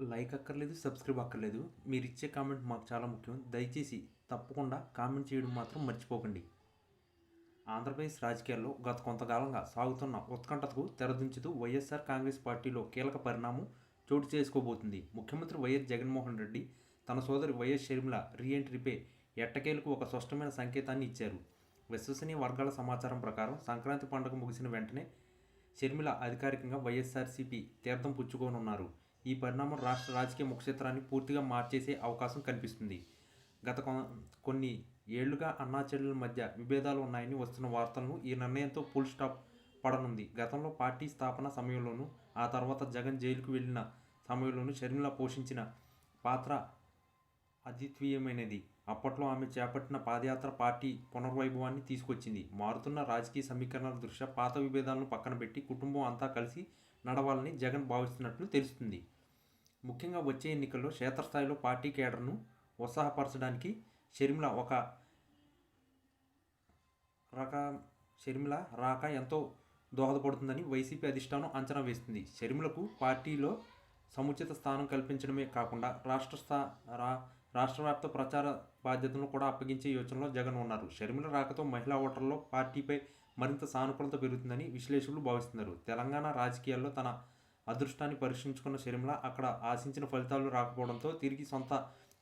Like అక్కర్లేదు subscribe అక్కర్లేదు. మీరు ఇచ్చే కామెంట్ మాకు చాలా ముఖ్యం. దయచేసి తప్పకుండా కామెంట్ చేయడం మాత్రం మర్చిపోకండి. ఆంధ్రప్రదేశ్ రాజకీయాల్లో గత కొంతకాలంగా సాగుతున్న ఉత్కంఠతకు తెరదించుతూ వైఎస్ఆర్ కాంగ్రెస్ పార్టీలో కీలక పరిణామం చోటు చేసుకోబోతుంది. ముఖ్యమంత్రి వైఎస్ జగన్మోహన్ రెడ్డి తన సోదరి వైఎస్ షర్మిల రీఎంట్రీపై ఎట్టకేలకు ఒక స్పష్టమైన సంకేతాన్ని ఇచ్చారు. విశ్వసనీయ వర్గాల సమాచారం ప్రకారం సంక్రాంతి పండుగ ముగిసిన వెంటనే షర్మిల అధికారికంగా వైఎస్ఆర్సీపీ తీర్థం పుచ్చుకోనున్నారు. ఈ పరిణామం రాష్ట్ర రాజకీయ ముఖచిత్రాన్ని పూర్తిగా మార్చేసే అవకాశం కనిపిస్తుంది. గత కొ- కొన్ని ఏళ్ళుగా అన్నాచెల్లెల మధ్య విభేదాలు ఉన్నాయని వస్తున్న వార్తలను ఈ నిర్ణయంతో ఫుల్ స్టాప్ పడనుంది. గతంలో పార్టీ స్థాపన సమయంలోనూ ఆ తర్వాత జగన్ జైలుకు వెళ్ళిన సమయంలోనూ షర్మిల పోషించిన పాత్ర అద్వితీయమైనది. అప్పట్లో ఆమె చేపట్టిన పాదయాత్ర పార్టీ పునర్వైభవాన్ని తీసుకొచ్చింది. మారుతున్న రాజకీయ సమీకరణల దృష్ట్యా పాత విభేదాలను పక్కన పెట్టి కుటుంబం అంతా కలిసి నడవాలని జగన్ భావిస్తున్నట్లు తెలుస్తుంది. ముఖ్యంగా వచ్చే ఎన్నికల్లో క్షేత్రస్థాయిలో పార్టీ కేడర్ను ఉత్సాహపరచడానికి షర్మిల ఒక రక షర్మిల రాక ఎంతో దోహదపడుతుందని వైసీపీ అధిష్టానం అంచనా వేస్తుంది. షర్మిలకు పార్టీలో సముచిత స్థానం కల్పించడమే కాకుండా రాష్ట్ర స్థా రా రాష్ట్ర వ్యాప్త ప్రచార బాధ్యతను కూడా అప్పగించే యోచనలో జగన్ ఉన్నారు. షర్మిల రాకతో మహిళా ఓటర్లో పార్టీపై మరింత సానుకూలత పెరుగుతుందని విశ్లేషకులు భావిస్తున్నారు. తెలంగాణ రాజకీయాల్లో తన అదృష్టాన్ని పరీక్షించుకున్న షర్మిల అక్కడ ఆశించిన ఫలితాలు రాకపోవడంతో తిరిగి సొంత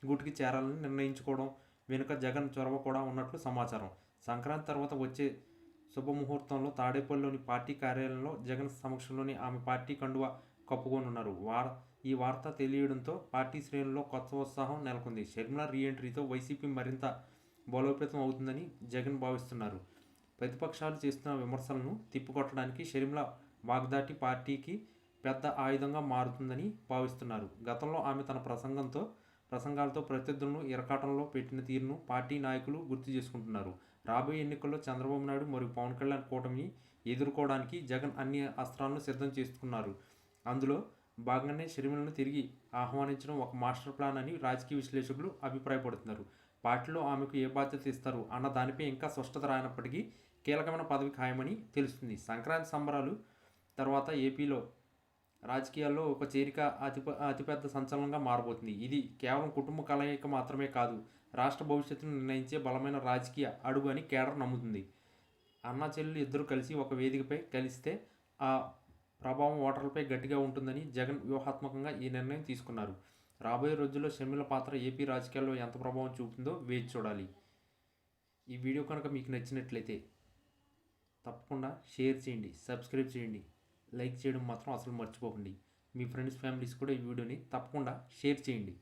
గూటికి చేరాలని నిర్ణయించుకోవడం వెనుక జగన్ చొరవ కూడా ఉన్నట్లు సమాచారం. సంక్రాంతి తర్వాత వచ్చే శుభముహూర్తంలో తాడేపల్లిలోని పార్టీ కార్యాలయంలో జగన్ సమక్షంలోని ఆమె పార్టీ కండువా కప్పుకొనున్నారు. వార్ ఈ వార్త తెలియడంతో పార్టీ శ్రేణుల్లో కొత్త ఉత్సాహం నెలకొంది. షర్మిల రీఎంట్రీతో వైసీపీ మరింత బలోపేతం అవుతుందని జగన్ భావిస్తున్నారు. ప్రతిపక్షాలు చేస్తున్న విమర్శలను తిప్పికొట్టడానికి షర్మిల వాగ్దాటి పార్టీకి పెద్ద ఆయుధంగా మారుతుందని భావిస్తున్నారు. గతంలో ఆమె తన ప్రసంగంతో ప్రసంగాలతో ప్రత్యర్థులను ఇరకాటంలో పెట్టిన తీరును పార్టీ నాయకులు గుర్తు చేసుకుంటున్నారు. రాబోయే ఎన్నికల్లో చంద్రబాబు నాయుడు మరియు పవన్ కళ్యాణ్ కూటమిని ఎదుర్కోవడానికి జగన్ అన్ని అస్త్రాలను సిద్ధం చేసుకున్నారు. అందులో భాగంగానే షర్మిలను తిరిగి ఆహ్వానించడం ఒక మాస్టర్ ప్లాన్ అని రాజకీయ విశ్లేషకులు అభిప్రాయపడుతున్నారు. పార్టీలో ఆమెకు ఏ బాధ్యత ఇస్తారు అన్న దానిపై ఇంకా స్పష్టత రానప్పటికీ కీలకమైన పదవి ఖాయమని తెలుస్తుంది. సంక్రాంతి సంబరాలు తర్వాత ఏపీలో రాజకీయాల్లో ఒక చేరిక అతి అతిపెద్ద సంచలనంగా మారబోతుంది. ఇది కేవలం కుటుంబ కలయిక మాత్రమే కాదు రాష్ట్ర భవిష్యత్తును నిర్ణయించే బలమైన రాజకీయ అడుగు అని కేడర్ నమ్ముతుంది. అన్నా చెల్లెలు ఇద్దరు కలిసి ఒక వేదికపై కలిస్తే ఆ ప్రభావం ఓటర్లపై గట్టిగా ఉంటుందని జగన్ వ్యూహాత్మకంగా ఈ నిర్ణయం తీసుకున్నారు. రాబోయే రోజుల్లో షర్మిల పాత్ర ఏపీ రాజకీయాల్లో ఎంత ప్రభావం చూపుతుందో వేచి చూడాలి. ఈ వీడియో కనుక మీకు నచ్చినట్లయితే తప్పకుండా షేర్ చేయండి సబ్స్క్రైబ్ చేయండి. లైక్ చేయడం మాత్రం అసలు మర్చిపోకండి. మీ ఫ్రెండ్స్ ఫ్యామిలీస్ కూడా ఈ వీడియోని తప్పకుండా షేర్ చేయండి.